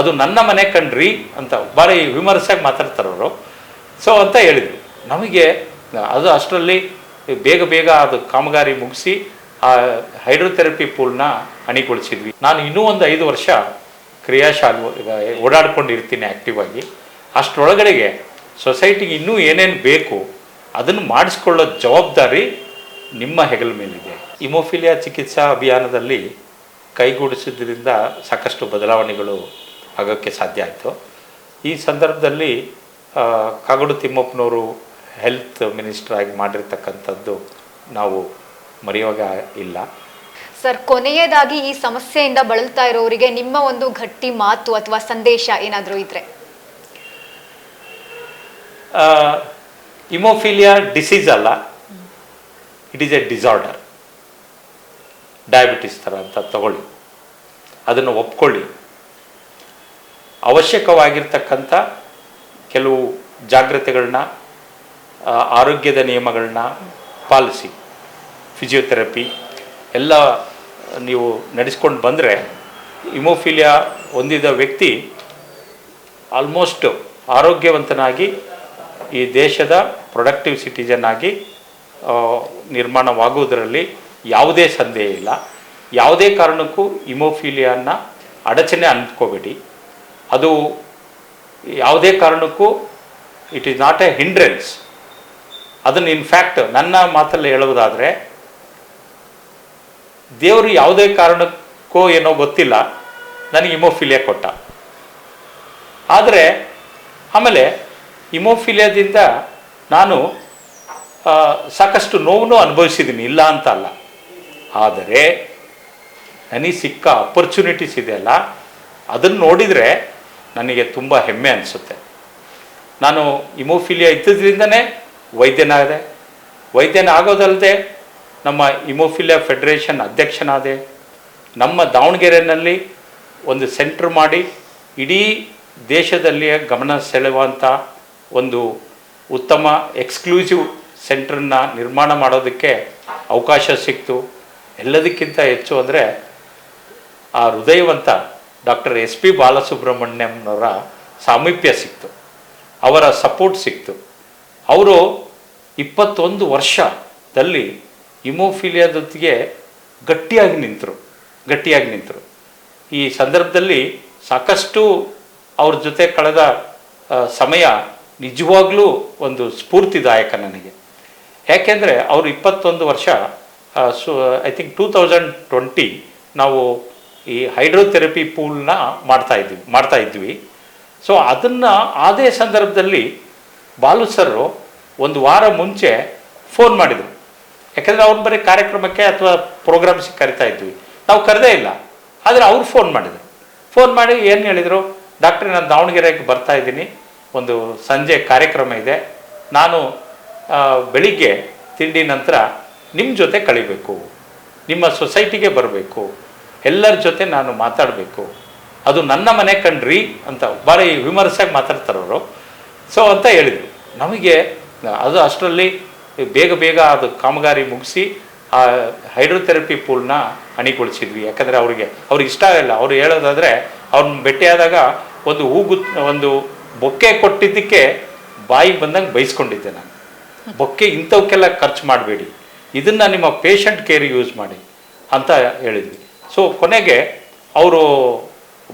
ಅದು ನನ್ನ ಮನೆ ಕಣ್ರಿ ಅಂತ ಭಾರಿ ವಿಮರ್ಶೆಯಾಗಿ ಮಾತಾಡ್ತಾರವರು ಸೊ ಅಂತ ಹೇಳಿದರು. ನಮಗೆ, ಅದು ಅಷ್ಟರಲ್ಲಿ ಬೇಗ ಬೇಗ ಅದು ಕಾಮಗಾರಿ ಮುಗಿಸಿ ಆ ಹೈಡ್ರೋಥೆರಪಿ ಪೂಲ್ನ ಅಣಿಗೊಳಿಸಿದ್ವಿ. ನಾನು ಇನ್ನೂ ಒಂದು ಐದು ವರ್ಷ ಕ್ರಿಯಾಶಾಲು ಓಡಾಡ್ಕೊಂಡು ಓಡಾಡ್ಕೊಂಡಿರ್ತೀನಿ ಆ್ಯಕ್ಟಿವ್ ಆಗಿ ಅಷ್ಟರೊಳಗಡೆಗೆ ಸೊಸೈಟಿಗೆ ಇನ್ನೂ ಏನೇನು ಬೇಕು ಅದನ್ನು ಮಾಡಿಸ್ಕೊಳ್ಳೋ ಜವಾಬ್ದಾರಿ ನಿಮ್ಮ ಹೆಗಲ ಮೇಲಿದೆ. ಇಮೋಫಿಲಿಯಾ ಚಿಕಿತ್ಸಾ ಅಭಿಯಾನದಲ್ಲಿ ಕೈಗೂಡಿಸಿದ್ರಿಂದ ಸಾಕಷ್ಟು ಬದಲಾವಣೆಗಳು ಆಗೋಕ್ಕೆ ಸಾಧ್ಯ ಆಯಿತು. ಈ ಸಂದರ್ಭದಲ್ಲಿ ಕಗಡು ತಿಮ್ಮಪ್ಪನವರು ಹೆಲ್ತ್ ಮಿನಿಸ್ಟರ್ ಆಗಿ ಮಾಡಿರ್ತಕ್ಕಂಥದ್ದು ನಾವು ಮರೆಯುವಾಗ ಇಲ್ಲ. ಸರ್ ಕೊನೆಯದಾಗಿ ಈ ಸಮಸ್ಯೆಯಿಂದ ಬಳಲ್ತಾ ಇರೋರಿಗೆ ನಿಮ್ಮ ಒಂದು ಗಟ್ಟಿ ಮಾತು ಅಥವಾ ಸಂದೇಶ ಏನಾದರೂ ಇದ್ರೆ. ಇಮೋಫಿಲಿಯಾ ಡಿಸೀಸ್ ಅಲ್ಲ. It is a disorder. Diabetes ಥರ ಅಂತ ತಗೊಳ್ಳಿ. ಅದನ್ನು ಒಪ್ಕೊಳ್ಳಿ. ಅವಶ್ಯಕವಾಗಿರ್ತಕ್ಕಂಥ ಕೆಲವು ಜಾಗ್ರತೆಗಳನ್ನ ಆರೋಗ್ಯದ ನಿಯಮಗಳನ್ನ ಪಾಲಿಸಿ. ಫಿಸಿಯೋಥೆರಪಿ ಎಲ್ಲ ನೀವು ನಡೆಸ್ಕೊಂಡು ಬಂದರೆ ಇಮೋಫಿಲಿಯಾ ಹೊಂದಿದ ವ್ಯಕ್ತಿ ಆಲ್ಮೋಸ್ಟ್ ಆರೋಗ್ಯವಂತನಾಗಿ ಈ ದೇಶದ ಪ್ರೊಡಕ್ಟಿವ್ ಸಿಟಿಜನ್ ಆಗಿ ನಿರ್ಮಾಣವಾಗುವುದರಲ್ಲಿ ಯಾವುದೇ ಸಂದೇಹ ಇಲ್ಲ. ಯಾವುದೇ ಕಾರಣಕ್ಕೂ ಇಮೋಫಿಲಿಯಾನ ಅಡಚಣೆ ಅಂದ್ಕೋಬೇಡಿ. ಅದು ಯಾವುದೇ ಕಾರಣಕ್ಕೂ it is not a hindrance ಅದನ್ನು ಇನ್ಫ್ಯಾಕ್ಟ್ ನನ್ನ ಮಾತಲ್ಲಿ ಹೇಳುವುದಾದರೆ, ದೇವರು ಯಾವುದೇ ಕಾರಣಕ್ಕೋ ಏನೋ ಗೊತ್ತಿಲ್ಲ, ನನಗೆ ಇಮೋಫಿಲಿಯಾ ಕೊಟ್ಟ. ಆದರೆ, ಆಮೇಲೆ ಇಮೋಫಿಲಿಯಾದಿಂದ ನಾನು ಸಾಕಷ್ಟು ನೋವನ್ನು ಅನುಭವಿಸಿದ್ದೀನಿ, ಇಲ್ಲ ಅಂತ ಅಲ್ಲ. ಆದರೆ, ನನಗೆ ಸಿಕ್ಕ ಅಪರ್ಚುನಿಟೀಸ್ ಇದೆಯಲ್ಲ ಅದನ್ನು ನೋಡಿದರೆ ನನಗೆ ತುಂಬ ಹೆಮ್ಮೆ ಅನಿಸುತ್ತೆ. ನಾನು ಇಮೋಫಿಲಿಯಾ ಇದ್ದದ್ರಿಂದನೇ ವೈದ್ಯನಾದೆ. ವೈದ್ಯನ ಆಗೋದಲ್ಲದೆ ನಮ್ಮ ಇಮೋಫಿಲಿಯಾ ಫೆಡರೇಷನ್ ಅಧ್ಯಕ್ಷನಾದೆ. ನಮ್ಮ ದಾವಣಗೆರೆಯಲ್ಲಿ ಒಂದು ಸೆಂಟ್ರ್ ಮಾಡಿ ಇಡೀ ದೇಶದಲ್ಲಿಯೇ ಗಮನ ಸೆಳೆಯುವಂಥ ಒಂದು ಉತ್ತಮ ಎಕ್ಸ್ಕ್ಲೂಸಿವ್ ಸೆಂಟ್ರನ್ನ ನಿರ್ಮಾಣ ಮಾಡೋದಕ್ಕೆ ಅವಕಾಶ ಸಿಕ್ತು. ಎಲ್ಲದಕ್ಕಿಂತ ಹೆಚ್ಚು ಅಂದರೆ ಆ ಹೃದಯವಂತ ಡಾಕ್ಟರ್ ಎಸ್ ಪಿ ಬಾಲಸುಬ್ರಹ್ಮಣ್ಯಂನವರ ಸಾಮೀಪ್ಯ ಸಿಕ್ತು, ಅವರ ಸಪೋರ್ಟ್ ಸಿಕ್ತು. ಅವರು ಇಪ್ಪತ್ತೊಂದು ವರ್ಷದಲ್ಲಿ ಇಮೋಫಿಲಿಯಾದೊತ್ತಿಗೆ ಗಟ್ಟಿಯಾಗಿ ನಿಂತರು ಗಟ್ಟಿಯಾಗಿ ನಿಂತರು. ಈ ಸಂದರ್ಭದಲ್ಲಿ ಸಾಕಷ್ಟು ಅವ್ರ ಜೊತೆ ಕಳೆದ ಸಮಯ ನಿಜವಾಗ್ಲೂ ಒಂದು ಸ್ಫೂರ್ತಿದಾಯಕ ನನಗೆ. ಯಾಕೆಂದರೆ ಅವರು ಇಪ್ಪತ್ತೊಂದು ವರ್ಷ ಸು, I think two thousand twenty ನಾವು ಈ ಹೈಡ್ರೋಥೆರಪಿ ಪೂಲ್ನ ಮಾಡ್ತಾ ಇದ್ವಿ ಮಾಡ್ತಾ ಇದ್ವಿ. ಸೊ ಅದನ್ನು ಅದೇ ಸಂದರ್ಭದಲ್ಲಿ ಬಾಲು ಸರ್ ಒಂದು ವಾರ ಮುಂಚೆ ಫೋನ್ ಮಾಡಿದರು. ಯಾಕಂದರೆ ಅವ್ರು ಬರೀ ಕಾರ್ಯಕ್ರಮಕ್ಕೆ ಅಥವಾ ಪ್ರೋಗ್ರಾಮ್ಸಿಗೆ ಕರಿತಾ ಇದ್ವಿ. ನಾವು ಕರೆದೇ ಇಲ್ಲ. ಆದರೆ ಅವ್ರು ಫೋನ್ ಮಾಡಿದರು. ಫೋನ್ ಮಾಡಿ ಏನು ಹೇಳಿದರು? ಡಾಕ್ಟ್ರ್, ನಾನು ದಾವಣಗೆರೆಗೆ ಬರ್ತಾ ಇದ್ದೀನಿ. ಒಂದು ಸಂಜೆ ಕಾರ್ಯಕ್ರಮ ಇದೆ. ನಾನು ಬೆಳಿಗ್ಗೆ ತಿಂಡಿ ನಂತರ ನಿಮ್ಮ ಜೊತೆ ಕಳಿಬೇಕು. ನಿಮ್ಮ ಸೊಸೈಟಿಗೆ ಬರಬೇಕು. ಎಲ್ಲರ ಜೊತೆ ನಾನು ಮಾತಾಡಬೇಕು. ಅದು ನನ್ನ ಮನೆ ಕಣ್ರಿ ಅಂತ ಭಾರಿ ವಿಮರ್ಶೆಯಾಗಿ ಮಾತಾಡ್ತಾರವರು ಸೊ ಅಂತ ಹೇಳಿದರು. ನಮಗೆ, ಅದು ಅಷ್ಟರಲ್ಲಿ ಬೇಗ ಬೇಗ ಅದು ಕಾಮಗಾರಿ ಮುಗಿಸಿ, ಆ ಹೈಡ್ರೋಥೆರಪಿ ಪೂಲ್ನ ಅಣಿಗೊಳಿಸಿದ್ವಿ. ಯಾಕಂದರೆ ಅವರಿಗೆ, ಅವ್ರಿಗೆ ಇಷ್ಟ ಇಲ್ಲ ಅವ್ರು ಹೇಳೋದಾದರೆ, ಅವ್ರನ್ನ ಭೇಟಿಯಾದಾಗ ಒಂದು ಹೂಗು ಒಂದು ಬೊಕ್ಕೆ ಕೊಟ್ಟಿದ್ದಕ್ಕೆ ಬಾಯಿ ಬಂದಂಗೆ ಬೈಸ್ಕೊಂಡಿದ್ದೆ ನಾನು. ಬೊಕ್ಕೆ ಇಂಥವಕ್ಕೆಲ್ಲ ಖರ್ಚು ಮಾಡಬೇಡಿ. ಇದನ್ನು ನಿಮ್ಮ ಪೇಷಂಟ್ ಕೇರ್ ಯೂಸ್ ಮಾಡಿ ಅಂತ ಹೇಳಿದ್ವಿ. ಸೊ ಕೊನೆಗೆ ಅವರು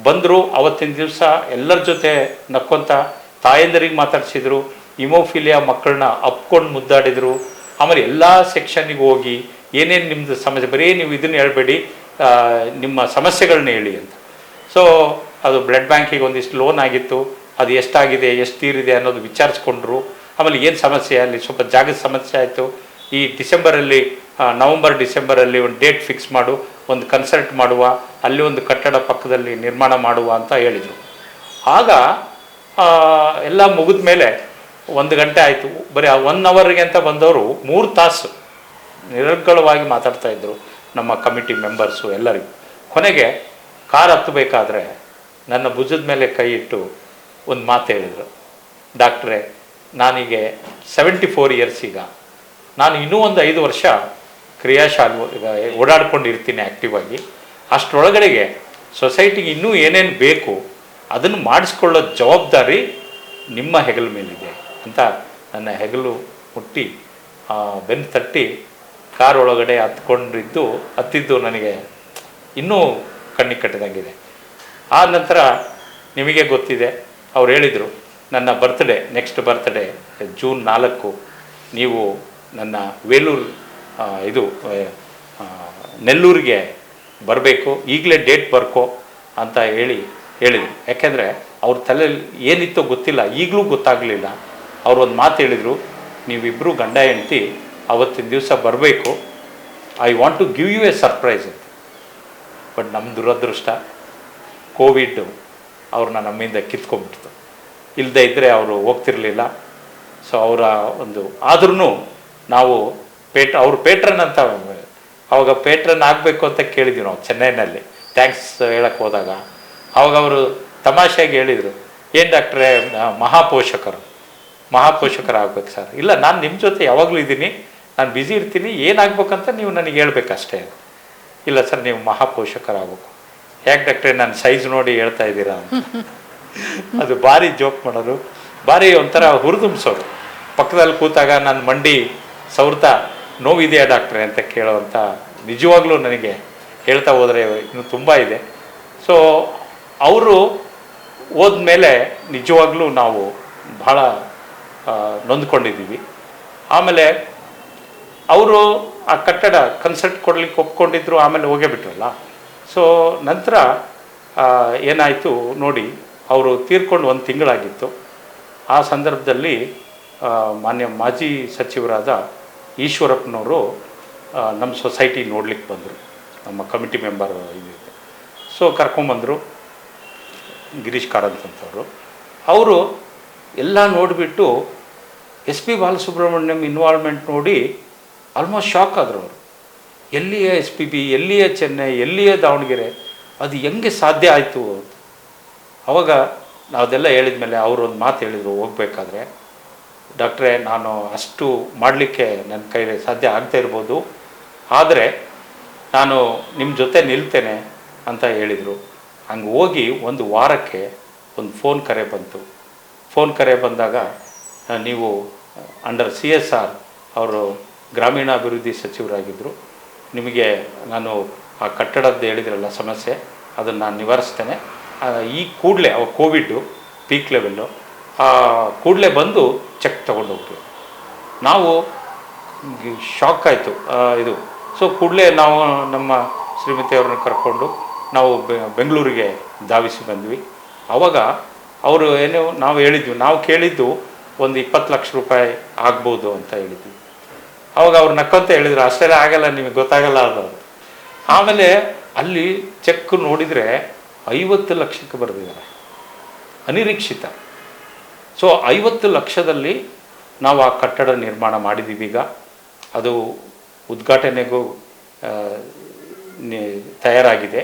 ಬಂದರು, ಅವತ್ತಿನ ದಿವಸ ಎಲ್ಲರ ಜೊತೆ ನಕ್ಕೊಂತ ತಾಯಂದರಿಗೆ ಮಾತಾಡಿಸಿದ್ರು ಇಮೋಫಿಲಿಯಾ ಮಕ್ಕಳನ್ನ ಅಪ್ಕೊಂಡು ಮುದ್ದಾಡಿದರು. ಆಮೇಲೆ ಎಲ್ಲ ಸೆಕ್ಷನ್ನಿಗೆ ಹೋಗಿ ಏನೇನು ನಿಮ್ಮದು ಸಮಸ್ಯೆ, ಬರೀ ನೀವು ಇದನ್ನು ಹೇಳಬೇಡಿ ನಿಮ್ಮ ಸಮಸ್ಯೆಗಳನ್ನ ಹೇಳಿ ಅಂತ. ಸೊ ಅದು ಬ್ಲಡ್ ಬ್ಯಾಂಕಿಗೆ ಒಂದಿಷ್ಟು ಲೋನ್ ಆಗಿತ್ತು, ಅದು ಎಷ್ಟಾಗಿದೆ, ಎಷ್ಟು ತೀರಿದೆ ಅನ್ನೋದು ವಿಚಾರಿಸ್ಕೊಂಡ್ರು. ಆಮೇಲೆ ಏನು ಸಮಸ್ಯೆ ಅಲ್ಲಿ ಸ್ವಲ್ಪ ಜಾಗದ ಸಮಸ್ಯೆ ಆಯಿತು. ಈ ಡಿಸೆಂಬರಲ್ಲಿ ನವಂಬರ್ ಡಿಸೆಂಬರಲ್ಲಿ ಒಂದು ಡೇಟ್ ಫಿಕ್ಸ್ ಮಾಡು ಒಂದು ಕನ್ಸಲ್ಟ್ ಮಾಡುವ ಅಲ್ಲಿ ಒಂದು ಕಟ್ಟಡ ಪಕ್ಕದಲ್ಲಿ ನಿರ್ಮಾಣ ಮಾಡುವ ಅಂತ ಹೇಳಿದರು. ಆಗ ಆ, ಎಲ್ಲ ಮುಗಿದ ಮೇಲೆ ಒಂದು ಗಂಟೆ ಆಯಿತು. ಬರೀ ಒನ್ ಅವರ್ಗೆ ಅಂತ ಬಂದವರು ಮೂರು ತಾಸು ನಿರರ್ಗಳವಾಗಿ ಮಾತಾಡ್ತಾ ಇದ್ದರು ನಮ್ಮ ಕಮಿಟಿ ಮೆಂಬರ್ಸು ಎಲ್ಲರಿಗೂ. ಕೊನೆಗೆ ಕಾರ್ ಹತ್ತಬೇಕಾದ್ರೆ ನನ್ನ ಭುಜದ ಮೇಲೆ ಕೈ ಇಟ್ಟು ಒಂದು ಮಾತು ಹೇಳಿದರು. ಡಾಕ್ಟ್ರೇ ನಾನೀಗ ಸೆವೆಂಟಿ ಫೋರ್ ಇಯರ್ಸ್ ಈಗ. ನಾನು ಇನ್ನೂ ಒಂದು ಐದು ವರ್ಷ ಕ್ರಿಯಾಶಾಲು ಓಡಾಡ್ಕೊಂಡು ಓಡಾಡ್ಕೊಂಡಿರ್ತೀನಿ ಆ್ಯಕ್ಟಿವ್ ಆಗಿ ಅಷ್ಟರೊಳಗಡೆಗೆ ಸೊಸೈಟಿಗೆ ಇನ್ನೂ ಏನೇನು ಬೇಕು, ಅದನ್ನು ಮಾಡಿಸ್ಕೊಳ್ಳೋ ಜವಾಬ್ದಾರಿ ನಿಮ್ಮ ಹೆಗಲ ಮೇಲಿದೆ ಅಂತ ನನ್ನ ಹೆಗಲು ಮುಟ್ಟಿ ಬೆನ್ನು ತಟ್ಟಿ ಕಾರ್ ಒಳಗಡೆ ಹತ್ಕೊಂಡಿದ್ದು, ಹತ್ತಿದ್ದು ನನಗೆ ಇನ್ನೂ ಕಣ್ಣಿಗೆ ಕಟ್ಟಿದಂಗಿದೆ. ಆ ನಂತರ ನಿಮಗೆ ಗೊತ್ತಿದೆ, ಅವ್ರು ಹೇಳಿದರು, ನನ್ನ ಬರ್ತ್ಡೇ ನೆಕ್ಸ್ಟ್ ಬರ್ತ್ಡೇ ಜೂನ್ ನಾಲ್ಕು, ನೀವು ನನ್ನ ವೇಲೂರು ಇದು ನೆಲ್ಲೂರಿಗೆ ಬರಬೇಕು, ಈಗಲೇ ಡೇಟ್ ಬರ್ಕೋ ಅಂತ ಹೇಳಿ ಹೇಳಿದರು. ಯಾಕೆಂದರೆ ಅವ್ರ ತಲೆಯಲ್ಲಿ ಏನಿತ್ತೋ ಗೊತ್ತಿಲ್ಲ, ಈಗಲೂ ಗೊತ್ತಾಗಲಿಲ್ಲ. ಅವರು ಒಂದು ಮಾತು ಹೇಳಿದರು ನೀವಿಬ್ಬರು ಗಂಡ ಹೆಂಡ್ತಿ, ಅವತ್ತಿನ ದಿವಸ ಬರಬೇಕು. I want to give you a surprise ಅಂತ. ಬಟ್ ನಮ್ಮ ದುರದೃಷ್ಟ, ಕೋವಿಡ್ ಅವ್ರನ್ನ ನಮ್ಮಿಂದ ಕಿತ್ಕೊಂಡ್ಬಿಡ್ತು. ಇಲ್ಲದೆ ಇದ್ದರೆ ಅವರು ಹೋಗ್ತಿರ್ಲಿಲ್ಲ. ಸೊ ಅವರ ಒಂದು ಆದ್ರೂ ನಾವು ಪೇಟ್, ಅವ್ರ ಪೇಟ್ರನ್ ಅಂತ ಅವಾಗ ಪೇಟ್ರನ್ ಆಗಬೇಕು ಅಂತ ಕೇಳಿದ್ವಿ ನಾವು ಚೆನ್ನೈನಲ್ಲಿ. ಥ್ಯಾಂಕ್ಸ್ ಹೇಳಕ್ಕೆ ಹೋದಾಗ. ಅವಾಗ ಅವರು ತಮಾಷೆಗೆ ಹೇಳಿದರು, ಏನು ಡಾಕ್ಟ್ರೆ ಮಹಾಪೋಷಕರು? ಮಹಾಪೋಷಕರು ಆಗ್ಬೇಕು ಸರ್. ಇಲ್ಲ, ನಾನು ನಿಮ್ಮ ಜೊತೆ ಯಾವಾಗಲೂ ಇದ್ದೀನಿ. ನಾನು ಬ್ಯುಸಿ ಇರ್ತೀನಿ. ಏನಾಗಬೇಕಂತ ನೀವು ನನಗೆ ಹೇಳ್ಬೇಕಷ್ಟೇ. ಇಲ್ಲ ಸರ್, ನೀವು ಮಹಾಪೋಷಕರಾಗಬೇಕು. ಯಾಕೆ ಡಾಕ್ಟ್ರೆ ನನ್ನ ಸೈಜ್ ನೋಡಿ ಹೇಳ್ತಾ ಇದ್ದೀರಾ ಅದು ಭಾರಿ ಜೋಕ್ ಮಾಡೋರು. ಭಾರಿ ಒಂಥರ ಹುರಿದುಂಬಿಸೋರು ಪಕ್ಕದಲ್ಲಿ ಕೂತಾಗ ನನ್ನ ಮಂಡಿ ಸವರ್ತಾ ನೋವಿದೆಯಾ ಡಾಕ್ಟ್ರೆ ಅಂತ ಕೇಳೋವಂಥ ನಿಜವಾಗ್ಲೂ ನನಗೆ ಹೇಳ್ತಾ ಹೋದರೆ ಇನ್ನು ತುಂಬ ಇದೆ. ಸೊ ಅವರು ಹೋದ್ಮೇಲೆ ನಿಜವಾಗ್ಲೂ ನಾವು ಆ, ನೊಂದ್ಕೊಂಡಿದ್ದೀವಿ. ಆಮೇಲೆ ಅವರು ಆ ಕಟ್ಟಡ ಕನ್ಸಲ್ಟ್ ಕೊಡಲಿಕ್ಕೆ ಒಪ್ಕೊಂಡಿದ್ರು ಆಮೇಲೆ ಹೋಗೇ ಬಿಟ್ರಲ್ಲ. ಸೊ ನಂತರ ಏನಾಯಿತು ನೋಡಿ ಅವರು ತೀರ್ಕೊಂಡು ಒಂದು ತಿಂಗಳಾಗಿತ್ತು. ಆ ಸಂದರ್ಭದಲ್ಲಿ ಮಾನ್ಯ ಮಾಜಿ ಸಚಿವರಾದ ಈಶ್ವರಪ್ಪನವರು ನಮ್ಮ ಸೊಸೈಟಿ ನೋಡ್ಲಿಕ್ಕೆ ಬಂದರು. ನಮ್ಮ ಕಮಿಟಿ ಮೆಂಬರ್ ಇದೆ ಸೊ ಕರ್ಕೊಂಬಂದರು ಗಿರೀಶ್ ಕಾರಂತ್ ಅಂತವರು. ಅವರು ಎಲ್ಲ ನೋಡಿಬಿಟ್ಟು ಎಸ್ ಪಿ ಬಾಲಸುಬ್ರಹ್ಮಣ್ಯಂ ಇನ್ವಾಲ್ವ್ಮೆಂಟ್ ನೋಡಿ ಆಲ್ಮೋಸ್ಟ್ ಶಾಕ್ ಆದರು ಅವರು. ಎಲ್ಲಿಯ ಎಸ್ ಪಿ ಬಿ, ಎಲ್ಲಿಯ ಚೆನ್ನೈ, ಎಲ್ಲಿಯ ದಾವಣಗೆರೆ, ಅದು ಹೆಂಗೆ ಸಾಧ್ಯ ಆಯಿತು ಅವಾಗ ನಾವದೆಲ್ಲ ಹೇಳಿದ ಮೇಲೆ ಅವರು ಒಂದು ಮಾತು ಹೇಳಿದರು, ಹೋಗ್ಬೇಕಾದ್ರೆ. ಡಾಕ್ಟ್ರೇ, ನಾನು ಅಷ್ಟು ಮಾಡಲಿಕ್ಕೆ ನನ್ನ ಕೈಲಿ ಸಾಧ್ಯ ಆಗ್ತಾ ಇರ್ಬೋದು. ಆದರೆ ನಾನು ನಿಮ್ಮ ಜೊತೆ ನಿಲ್ತೇನೆ ಅಂತ ಹೇಳಿದರು. ಹಂಗೆ ಹೋಗಿ ಒಂದು ವಾರಕ್ಕೆ ಒಂದು ಫೋನ್ ಕರೆ ಬಂತು. ಫೋನ್ ಕರೆ ಬಂದಾಗ, ನೀವು ಅಂಡರ್ ಸಿ ಎಸ್ ಆರ್ ಅವರು ಗ್ರಾಮೀಣಾಭಿವೃದ್ಧಿ ಸಚಿವರಾಗಿದ್ದರು ನಿಮಗೆ ನಾನು ಆ ಕಟ್ಟಡದ್ದು ಹೇಳಿದ್ರಲ್ಲ ಸಮಸ್ಯೆ, ಅದನ್ನು ನಾನು ನಿವಾರಿಸ್ತೇನೆ. ಈ ಕೂಡಲೇ, ಅವ ಕೋವಿಡ್ಡು ಪೀಕ್ ಲೆವೆಲ್ಲು ಕೂಡಲೇ ಬಂದು ಚೆಕ್ ತೊಗೊಂಡು ಹೋಗ್ತೀವಿ. ನಾವು ಶಾಕ್ ಆಯಿತು ಇದು. ಸೊ ಕೂಡಲೇ ನಾವು ನಮ್ಮ ಶ್ರೀಮತಿ ಅವ್ರನ್ನ ಕರ್ಕೊಂಡು ನಾವು ಬೆಂಗಳೂರಿಗೆ ಧಾವಿಸಿ ಬಂದ್ವಿ. ಆವಾಗ ಅವರು ಏನು ನಾವು ಹೇಳಿದ್ವಿ, ನಾವು ಕೇಳಿದ್ದು ಒಂದು ಇಪ್ಪತ್ತು ಲಕ್ಷ ರೂಪಾಯಿ ಆಗ್ಬೋದು ಅಂತ ಹೇಳಿದ್ವಿ. ಆವಾಗ ಅವ್ರು ನಕ್ಕಂತ ಹೇಳಿದ್ರು, ಅಷ್ಟೆಲ್ಲ ಆಗಲ್ಲ, ನಿಮಗೆ ಗೊತ್ತಾಗಲ್ಲ ಅದು ಆಮೇಲೆ ಅಲ್ಲಿ ಚೆಕ್ ನೋಡಿದರೆ ಐವತ್ತು ಲಕ್ಷಕ್ಕೆ ಬರೆದಿದ್ದಾರೆ. ಅನಿರೀಕ್ಷಿತ. ಸೊ ಐವತ್ತು ಲಕ್ಷದಲ್ಲಿ ನಾವು ಆ ಕಟ್ಟಡ ನಿರ್ಮಾಣ ಮಾಡಿದ್ದೀವಿ ಈಗ. ಅದು ಉದ್ಘಾಟನೆಗೂ ತಯಾರಾಗಿದೆ.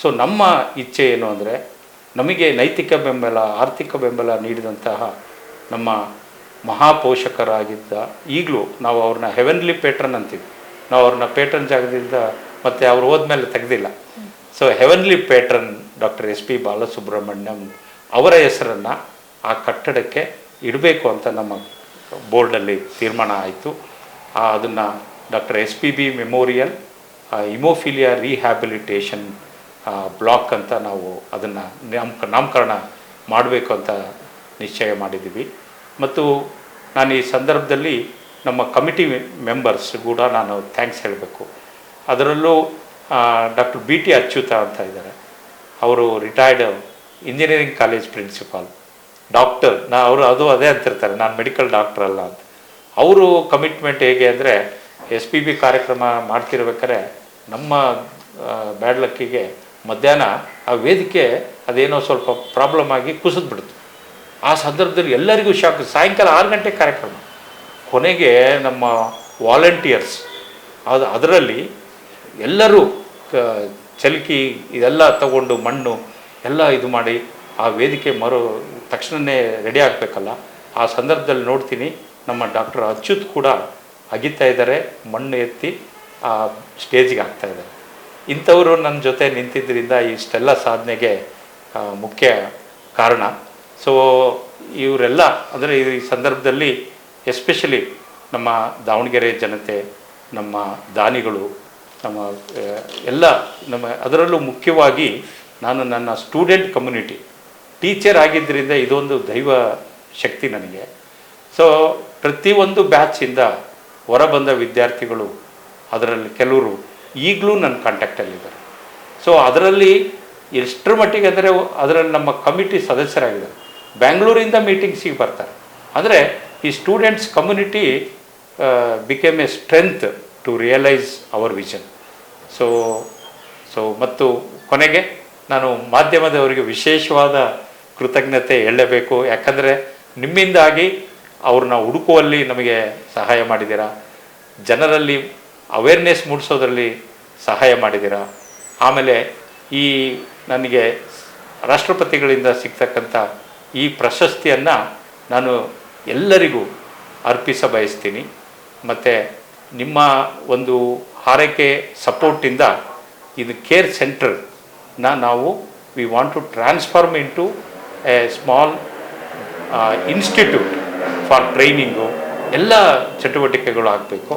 ಸೊ ನಮ್ಮ ಇಚ್ಛೆ ಏನು ಅಂದರೆ, ನಮಗೆ ನೈತಿಕ ಬೆಂಬಲ, ಆರ್ಥಿಕ ಬೆಂಬಲ ನೀಡಿದಂತಹ ನಮ್ಮ ಮಹಾಪೋಷಕರಾಗಿದ್ದ ಈಗಲೂ ನಾವು ಅವ್ರನ್ನ ಹೆವೆನ್ಲಿ ಪೇಟ್ರನ್ ಅಂತೀವಿ. ನಾವು ಅವ್ರನ್ನ ಪೇಟ್ರನ್ ಜಾಗದಿಂದ ಮತ್ತು ಅವ್ರು ಹೋದ್ಮೇಲೆ ತೆಗೆದಿಲ್ಲ. So heavenly patron doctor S P Balasubrahmanyam ಅವರ ಹೆಸರನ್ನು ಆ ಕಟ್ಟಡಕ್ಕೆ ಇಡಬೇಕು ಅಂತ ನಮ್ಮ ಬೋರ್ಡಲ್ಲಿ ತೀರ್ಮಾನ ಆಯಿತು. ಅದನ್ನು doctor S P B memorial haemophilia rehabilitation block ಅಂತ ನಾವು ಅದನ್ನು ನಾಮಕ, ನಾಮಕರಣ ಮಾಡಬೇಕು ಅಂತ ನಿಶ್ಚಯ ಮಾಡಿದ್ದೀವಿ. ಮತ್ತು ನಾನು ಈ ಸಂದರ್ಭದಲ್ಲಿ ನಮ್ಮ ಕಮಿಟಿ ಮೆಂಬರ್ಸ್ ಕೂಡ ನಾನು ಥ್ಯಾಂಕ್ಸ್ ಹೇಳಬೇಕು. ಅದರಲ್ಲೂ ಡಾಕ್ಟರ್ ಬಿ ಟಿ ಅಚ್ಯುತ ಅಂತ ಇದ್ದಾರೆ. ಅವರು retired engineering college principal. Doctor ನಾ ಅವರು ಅದು ಅದೇ ಅಂತಿರ್ತಾರೆ, ನಾನು ಮೆಡಿಕಲ್ ಡಾಕ್ಟರ್ ಅಲ್ಲ ಅಂತ. ಅವರು ಕಮಿಟ್ಮೆಂಟ್ ಹೇಗೆ ಅಂದರೆ ಎಸ್ ಪಿ ಬಿ ಕಾರ್ಯಕ್ರಮ ಮಾಡ್ತಿರ್ಬೇಕಾದ್ರೆ, ನಮ್ಮ ಬ್ಯಾಡ್ ಲಕ್ಕಿಗೆ ಮಧ್ಯಾಹ್ನ ಆ ವೇದಿಕೆ ಅದೇನೋ ಸ್ವಲ್ಪ ಪ್ರಾಬ್ಲಮ್ ಆಗಿ ಕುಸಿದ್ಬಿಡ್ತು ಆ ಸಂದರ್ಭದಲ್ಲಿ ಎಲ್ಲರಿಗೂ ಶಾಕ್ ಸಾಯಂಕಾಲ ಆರು ಗಂಟೆ ಕಾರ್ಯಕ್ರಮ. ಕೊನೆಗೆ ನಮ್ಮ ವಾಲಂಟಿಯರ್ಸ್ ಅದು ಅದರಲ್ಲಿ ಎಲ್ಲರೂ ಚಲಿಕಿ, ಇದೆಲ್ಲ ತಗೊಂಡು ಮಣ್ಣು, ಎಲ್ಲ ಇದು ಮಾಡಿ ಆ ವೇದಿಕೆ ಮರು ತಕ್ಷಣವೇ ರೆಡಿ ಆಗಬೇಕಲ್ಲ. ಆ ಸಂದರ್ಭದಲ್ಲಿ ನೋಡ್ತೀನಿ ನಮ್ಮ ಡಾಕ್ಟರ್ ಅಚ್ಯುತ್ ಕೂಡ ಅಗಿತಾ ಇದ್ದಾರೆ, ಮಣ್ಣು ಎತ್ತಿ ಆ ಸ್ಟೇಜಿಗೆ ಆಗ್ತಾ ಇದ್ದಾರೆ. ಇಂಥವರು ನನ್ನ ಜೊತೆ ನಿಂತಿದ್ದರಿಂದ ಇಷ್ಟೆಲ್ಲ ಸಾಧನೆಗೆ ಮುಖ್ಯ ಕಾರಣ. ಸೊ ಇವರೆಲ್ಲ ಅಂದರೆ ಈ ಸಂದರ್ಭದಲ್ಲಿ ಎಸ್ಪೆಷಲಿ ನಮ್ಮ ದಾವಣಗೆರೆ ಜನತೆ, ನಮ್ಮ ದಾನಿಗಳು, ನಮ್ಮ ಎಲ್ಲ ನಮ್ಮ ಅದರಲ್ಲೂ ಮುಖ್ಯವಾಗಿ ನಾನು ನನ್ನ ಸ್ಟೂಡೆಂಟ್ ಕಮ್ಯುನಿಟಿ ಟೀಚರ್ ಆಗಿದ್ದರಿಂದ ಇದೊಂದು ದೈವ ಶಕ್ತಿ ನನಗೆ. ಸೊ ಪ್ರತಿಯೊಂದು ಬ್ಯಾಚಿಂದ ಹೊರಬಂದ ವಿದ್ಯಾರ್ಥಿಗಳು ಅದರಲ್ಲಿ ಕೆಲವರು ಈಗಲೂ ನನ್ನ ಕಾಂಟ್ಯಾಕ್ಟಲ್ಲಿದ್ದಾರೆ ಸೊ ಅದರಲ್ಲಿ ಎಷ್ಟರ ಮಟ್ಟಿಗೆ ಅಂದರೆ ಅದರಲ್ಲಿ ನಮ್ಮ ಕಮಿಟಿ ಸದಸ್ಯರಾಗಿದ್ದಾರೆ. ಬ್ಯಾಂಗ್ಳೂರಿಂದ ಮೀಟಿಂಗ್ಸಿಗೆ ಬರ್ತಾರೆ. ಅಂದರೆ ಈ students community became a strength to realise our vision so so ಮತ್ತು ಕೊನೆಗೆ ನಾನು ಮಾಧ್ಯಮದವರಿಗೆ ವಿಶೇಷವಾದ ಕೃತಜ್ಞತೆ ಹೇಳಲೇಬೇಕು ಯಾಕಂದರೆ ನಿಮ್ಮಿಂದಾಗಿ ಅವ್ರನ್ನ ಹುಡುಕುವಲ್ಲಿ ನಮಗೆ ಸಹಾಯ ಮಾಡಿದ್ದೀರಾ? ಜನರಲ್ಲಿ ಅವೇರ್ನೆಸ್ ಮೂಡಿಸೋದ್ರಲ್ಲಿ ಸಹಾಯ ಮಾಡಿದ್ದೀರಾ? ಆಮೇಲೆ ಈ ನನಗೆ ರಾಷ್ಟ್ರಪತಿಗಳಿಂದ ಸಿಗ್ತಕ್ಕಂಥ ಈ ಪ್ರಶಸ್ತಿಯನ್ನು ನಾನು ಎಲ್ಲರಿಗೂ ಅರ್ಪಿಸ ಬಯಸ್ತೀನಿ. ಮತ್ತು ನಿಮ್ಮ ಒಂದು ಹಾರೈಕೆ ಸಪೋರ್ಟಿಂದ ಇದು ಕೇರ್ ಸೆಂಟರ್ನ ನಾವು we want to transform in to a small institute for training ಎಲ್ಲ ಚಟುವಟಿಕೆಗಳು ಆಗಬೇಕು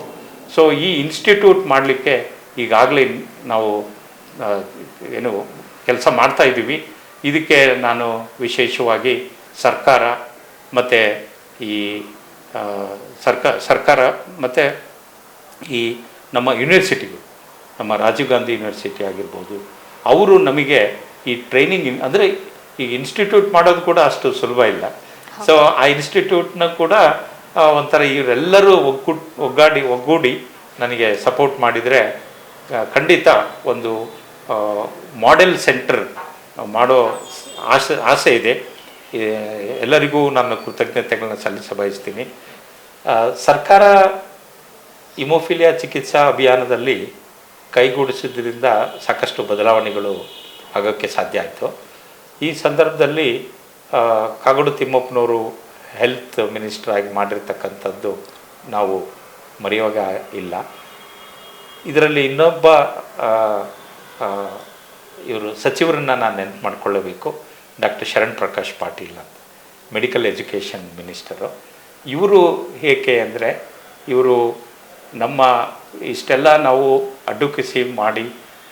ಸೊ ಈ ಇನ್ಸ್ಟಿಟ್ಯೂಟ್ ಮಾಡಲಿಕ್ಕೆ ಈಗಾಗಲೇ ನಾವು ಏನು ಕೆಲಸ ಮಾಡ್ತಾ ಇದ್ದೀವಿ. ಇದಕ್ಕೆ ನಾನು ವಿಶೇಷವಾಗಿ ಸರ್ಕಾರ ಮತ್ತು ಈ ಆ, ಸರ್ಕ ಸರ್ಕಾರ ಮತ್ತು ಈ ನಮ್ಮ ಯೂನಿವರ್ಸಿಟಿಗಳು ನಮ್ಮ ರಾಜೀವ್ ಗಾಂಧಿ ಯೂನಿವರ್ಸಿಟಿ ಆಗಿರ್ಬೋದು. ಅವರು ನಮಗೆ ಈ ಟ್ರೈನಿಂಗ್ ಅಂದರೆ ಈ ಇನ್ಸ್ಟಿಟ್ಯೂಟ್ ಮಾಡೋದು ಕೂಡ ಅಷ್ಟು ಸುಲಭ ಇಲ್ಲ. ಸೊ ಆ ಇನ್ಸ್ಟಿಟ್ಯೂಟ್ನ ಕೂಡ ಒಂಥರ ಇವರೆಲ್ಲರೂ ಒಗ್ಗು ಒಗ್ಗಾಡಿ ಒಗ್ಗೂಡಿ ನನಗೆ ಸಪೋರ್ಟ್ ಮಾಡಿದರೆ ಖಂಡಿತ ಒಂದು ಮಾಡೆಲ್ ಸೆಂಟರ್ ಮಾಡೋ ಆಸೆ ಆಸೆ ಇದೆ. ಎಲ್ಲರಿಗೂ ನಾನು ಕೃತಜ್ಞತೆಗಳನ್ನ ಸಲ್ಲಿಸ ಬಯಸ್ತೀನಿ. ಸರ್ಕಾರ ಇಮೋಫಿಲಿಯಾ ಚಿಕಿತ್ಸಾ ಅಭಿಯಾನದಲ್ಲಿ ಕೈಗೂಡಿಸಿದ್ರಿಂದ ಸಾಕಷ್ಟು ಬದಲಾವಣೆಗಳು ಆಗೋಕ್ಕೆ ಸಾಧ್ಯ ಆಯಿತು. ಈ ಸಂದರ್ಭದಲ್ಲಿ ಕಗಡು ತಿಮ್ಮಪ್ಪನವರು ಹೆಲ್ತ್ ಮಿನಿಸ್ಟರ್ ಆಗಿ ಮಾಡಿರ್ತಕ್ಕಂಥದ್ದು ನಾವು ಮರೆಯುವಾಗ ಇಲ್ಲ. ಇದರಲ್ಲಿ ಇನ್ನೊಬ್ಬ ಇವರು ಸಚಿವರನ್ನು ನಾನು ನೆನಪು ಮಾಡಿಕೊಳ್ಳಬೇಕು, ಡಾಕ್ಟರ್ ಶರಣ್ ಪ್ರಕಾಶ್ ಪಾಟೀಲ್ ಅಂತ ಮೆಡಿಕಲ್ ಎಜುಕೇಷನ್ ಮಿನಿಸ್ಟರು ಇವರು ಏಕೆ ಅಂದರೆ, ಇವರು ನಮ್ಮ ಇಷ್ಟೆಲ್ಲ ನಾವು ಅಡ್ವಕಸಿ ಮಾಡಿ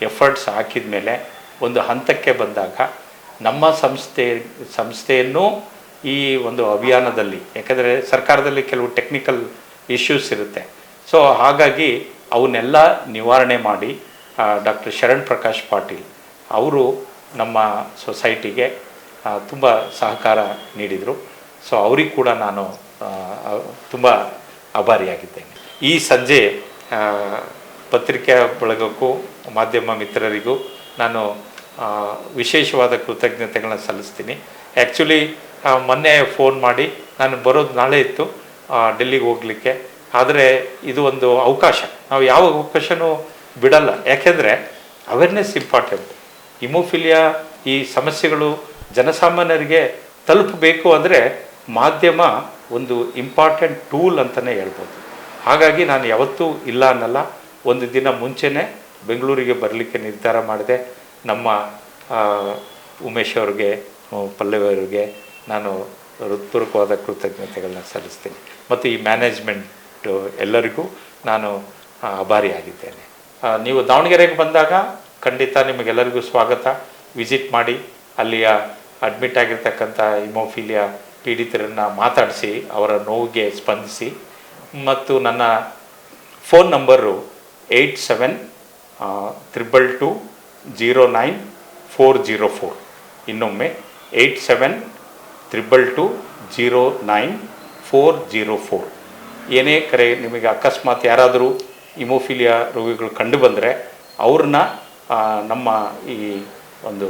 ಎಫರ್ಟ್ಸ್ ಹಾಕಿದ ಮೇಲೆ ಒಂದು ಹಂತಕ್ಕೆ ಬಂದಾಗ ನಮ್ಮ ಸಂಸ್ಥೆ, ಸಂಸ್ಥೆಯನ್ನು ಈ ಒಂದು ಅಭಿಯಾನದಲ್ಲಿ, ಯಾಕಂದರೆ ಸರ್ಕಾರದಲ್ಲಿ ಕೆಲವು ಟೆಕ್ನಿಕಲ್ ಇಶ್ಯೂಸ್ ಇರುತ್ತೆ. ಸೊ ಹಾಗಾಗಿ ಅವನ್ನೆಲ್ಲ ನಿವಾರಣೆ ಮಾಡಿ ಡಾಕ್ಟರ್ ಶರಣ್ ಪ್ರಕಾಶ್ ಪಾಟೀಲ್ ಅವರು ನಮ್ಮ ಸೊಸೈಟಿಗೆ ತುಂಬ ಸಹಕಾರ ನೀಡಿದರು. ಸೊ ಅವ್ರಿಗೆ ಕೂಡ ನಾನು ತುಂಬ ಆಭಾರಿಯಾಗಿದ್ದೇನೆ. ಈ ಸಂಜೆ ಪತ್ರಿಕಾ ಬಳಗಕ್ಕೂ ಮಾಧ್ಯಮ ಮಿತ್ರರಿಗೂ ನಾನು ವಿಶೇಷವಾದ ಕೃತಜ್ಞತೆಗಳನ್ನ ಸಲ್ಲಿಸ್ತೀನಿ. ಆ್ಯಕ್ಚುಲಿ ಮೊನ್ನೆ ಫೋನ್ ಮಾಡಿ, ನಾನು ಬರೋದು ನಾಳೆ ಇತ್ತು ಡೆಲ್ಲಿಗೆ ಹೋಗಲಿಕ್ಕೆ. ಆದರೆ ಇದು ಒಂದು ಅವಕಾಶ. ನಾವು ಯಾವ ಅವಕಾಶನೂ ಬಿಡಲ್ಲ. ಯಾಕೆಂದರೆ ಅವೇರ್ನೆಸ್ ಇಂಪಾರ್ಟೆಂಟ್ ಇಮೋಫಿಲಿಯಾ ಈ ಸಮಸ್ಯೆಗಳು ಜನಸಾಮಾನ್ಯರಿಗೆ ತಲುಪಬೇಕು ಅಂದರೆ ಮಾಧ್ಯಮ ಒಂದು ಇಂಪಾರ್ಟೆಂಟ್ ಟೂಲ್ ಅಂತಲೇ ಹೇಳ್ಬೋದು. ಹಾಗಾಗಿ ನಾನು ಯಾವತ್ತೂ ಇಲ್ಲ ಅನ್ನಲ್ಲ. ಒಂದು ದಿನ ಮುಂಚೆನೇ ಬೆಂಗಳೂರಿಗೆ ಬರಲಿಕ್ಕೆ ನಿರ್ಧಾರ ಮಾಡಿದೆ. ನಮ್ಮ ಉಮೇಶ್ ಅವ್ರಿಗೆ ಆ, ಪಲ್ಲವಿ ಅವ್ರಿಗೆ ನಾನು ಹೃತ್ಪೂರ್ವಕವಾದ ಕೃತಜ್ಞತೆಗಳನ್ನ ಸಲ್ಲಿಸ್ತೀನಿ. ಮತ್ತು ಈ ಮ್ಯಾನೇಜ್ಮೆಂಟು ಎಲ್ಲರಿಗೂ ನಾನು ಆಭಾರಿ ಆಭಾರಿಯಾಗಿದ್ದೇನೆ ನೀವು ದಾವಣಗೆರೆಗೆ ಬಂದಾಗ ಖಂಡಿತ ನಿಮಗೆಲ್ಲರಿಗೂ ಸ್ವಾಗತ. ವಿಸಿಟ್ ಮಾಡಿ ಅಲ್ಲಿಯ ಅಡ್ಮಿಟ್ ಆಗಿರ್ತಕ್ಕಂಥ ಇಮೋಫಿಲಿಯಾ ಪೀಡಿತರನ್ನು ಮಾತಾಡಿಸಿ ಅವರ ನೋವಿಗೆ ಸ್ಪಂದಿಸಿ. ಮತ್ತು ನನ್ನ phone number eight seven triple two zero nine four zero four. ಇನ್ನೊಮ್ಮೆ eight seven triple two zero nine four zero four. ಏನೇ ಕರೆ ನಿಮಗೆ ಅಕಸ್ಮಾತ್ ಯಾರಾದರೂ ಇಮೋಫಿಲಿಯಾ ರೋಗಿಗಳು ಕಂಡು ಬಂದರೆ ಅವ್ರನ್ನ ನಮ್ಮ ಈ ಒಂದು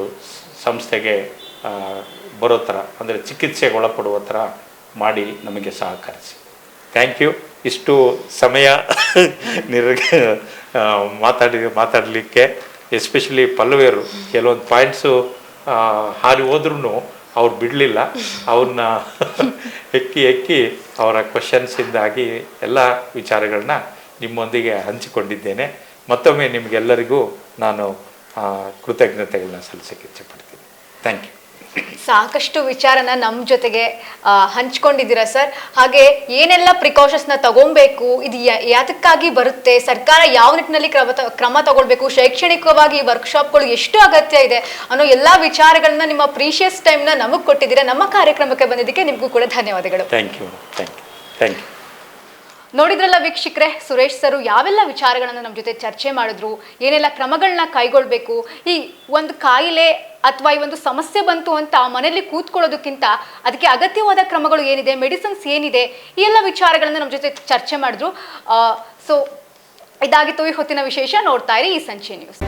ಸಂಸ್ಥೆಗೆ ಬರೋ ಥರ, ಅಂದರೆ ಚಿಕಿತ್ಸೆಗೆ ಒಳಪಡುವ ಥರ ಮಾಡಿ ನಮಗೆ ಸಹಕರಿಸಿ. Thank you. ಇಷ್ಟು ಸಮಯ ನಿರ್ ಮಾತಾಡಿ, ಮಾತಾಡಲಿಕ್ಕೆ ಎಸ್ಪೆಷಲಿ ಪಲ್ಲವೇರು, ಕೆಲವೊಂದು ಪಾಯಿಂಟ್ಸು ಹಾರಿ ಹೋದ್ರೂ ಅವ್ರು ಬಿಡಲಿಲ್ಲ. ಅವ್ರನ್ನ ಎಕ್ಕಿ ಎಕ್ಕಿ ಅವರ ಕ್ವಶನ್ಸಿಂದಾಗಿ ಎಲ್ಲ ವಿಚಾರಗಳನ್ನ ನಿಮ್ಮೊಂದಿಗೆ ಹಂಚಿಕೊಂಡಿದ್ದೇನೆ. ಮತ್ತೊಮ್ಮೆ ನಿಮಗೆಲ್ಲರಿಗೂ ನಾನು ಕೃತಜ್ಞತೆಗಳನ್ನ ಸಲ್ಲಿಸೋಕ್ಕೆ ಇಚ್ಛೆಪಡ್ತೀನಿ ಥ್ಯಾಂಕ್ ಯು ಸಾಕಷ್ಟು ವಿಚಾರನ ನಮ್ಮ ಜೊತೆಗೆ ಹಂಚ್ಕೊಂಡಿದ್ದೀರಾ ಸರ್? ಹಾಗೆ ಏನೆಲ್ಲ ಪ್ರಿಕಾಷನ್ಸ್ನ ತಗೊಬೇಕು, ಇದು ಯಾತಕ್ಕಾಗಿ ಬರುತ್ತೆ, ಸರ್ಕಾರ ಯಾವ ನಿಟ್ಟಿನಲ್ಲಿ ಕ್ರಮ ಕ್ರಮ ತಗೊಳ್ಬೇಕು, ಶೈಕ್ಷಣಿಕವಾಗಿ ವರ್ಕ್ಶಾಪ್ಗಳು ಎಷ್ಟು ಅಗತ್ಯ ಇದೆ ಅನ್ನೋ ಎಲ್ಲ ವಿಚಾರಗಳನ್ನ ನಿಮ್ಮ ಪ್ರೀಶಿಯಸ್ ಟೈಮ್ನ ನಮಗೆ ಕೊಟ್ಟಿದ್ದೀರಾ, ನಮ್ಮ ಕಾರ್ಯಕ್ರಮಕ್ಕೆ ಬಂದಿದ್ದಕ್ಕೆ ನಿಮಗೂ ಕೂಡ ಧನ್ಯವಾದಗಳು. Thank you thank you thank you ನೋಡಿದ್ರಲ್ಲ ವೀಕ್ಷಕರೇ, ಸುರೇಶ್ ಸರು ಯಾವೆಲ್ಲ ವಿಚಾರಗಳನ್ನು ನಮ್ಮ ಜೊತೆ ಚರ್ಚೆ ಮಾಡಿದ್ರು, ಏನೆಲ್ಲ ಕ್ರಮಗಳನ್ನ ಕೈಗೊಳ್ಬೇಕು, ಈ ಒಂದು ಕಾಯಿಲೆ ಅಥವಾ ಈ ಒಂದು ಸಮಸ್ಯೆ ಬಂತು ಅಂತ ಮನೆಯಲ್ಲಿ ಕೂತ್ಕೊಳ್ಳೋದಕ್ಕಿಂತ ಅದಕ್ಕೆ ಅಗತ್ಯವಾದ ಕ್ರಮಗಳು ಏನಿದೆ, ಮೆಡಿಸಿನ್ಸ್ ಏನಿದೆ, ಈ ಎಲ್ಲ ವಿಚಾರಗಳನ್ನು ನಮ್ಮ ಜೊತೆ ಚರ್ಚೆ ಮಾಡಿದ್ರು. ಸೊ ಇದಾಗಿತ್ತು ಈ ಹೊತ್ತಿನ ವಿಶೇಷ, ನೋಡ್ತಾ ಇರಿ ಈ ಸಂಚೆ ನ್ಯೂಸ್